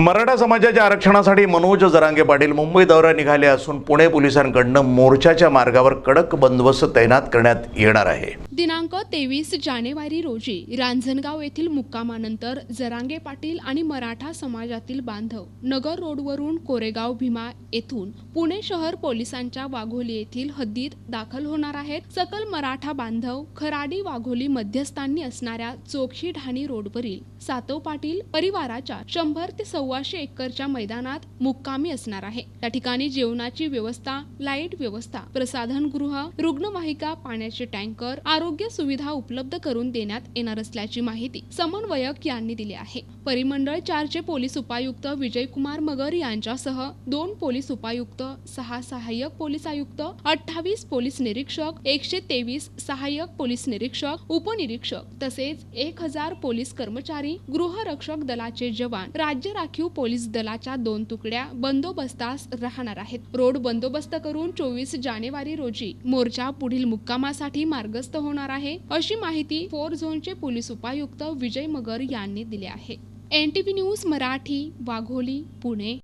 मराठा समाजाच्या आरक्षणासाठी मनोज जरांगे पाटील मुंबई दौरा निघाले असून पुणे पोलिसांकडनं मोर्चाच्या मार्गावर कडक बंदोबस्त तैनात करण्यात येणार आहे. दिनांक तेवीस जानेवारी रोजी रांजणगाव येथील मुक्कामानंतर जरांगे पाटील आणि मराठा समाजातील बांधव नगर रोडवरून कोरेगाव भीमा येथून पुणे शहर पोलिसांच्या वाघोली येथील हद्दीत दाखल होणार आहेत. सकल मराठा बांधव खराडी वाघोली मध्यस्थांनी असणाऱ्या चोक्षी ढाणी रोडवरील सातव पाटील परिवाराच्या शंभर ते सव्वाशे एकरच्या मैदानात मुक्कामी असणार आहे. त्या ठिकाणी जेवणाची व्यवस्था लाइट व्यवस्था प्रसाधनगृह रुग्णवाहिका पाण्याचे टँकर आरोग्य सुविधा उपलब्ध करून देण्यात येणार असल्याची माहिती समन्वयक यांनी दिली आहे. परिमंडळ चारचे पोलीस उपायुक्त विजयकुमार मगर यांच्यासह दोन पोलीस उपायुक्त सहा सहाय्यक पोलीस आयुक्त अठ्ठावीस पोलीस निरीक्षक एकशे तेवीस सहाय्यक पोलीस निरीक्षक उपनिरीक्षक तसेच एक हजार पोलीस कर्मचारी गृहरक्षक दलाचे जवान राज्य राखीव पोलीस दलाच्या दोन तुकड्या बंदोबस्तास राहणार आहेत. रोड बंदोबस्त करून चोवीस जानेवारी रोजी मोर्चा पुढील मुक्कामासाठी मार्गस्थ होणार आहे अशी माहिती फोर झोनचे पोलीस उपायुक्त विजय मगर यांनी दिली आहे. N T V news Marathi Wagholi Pune.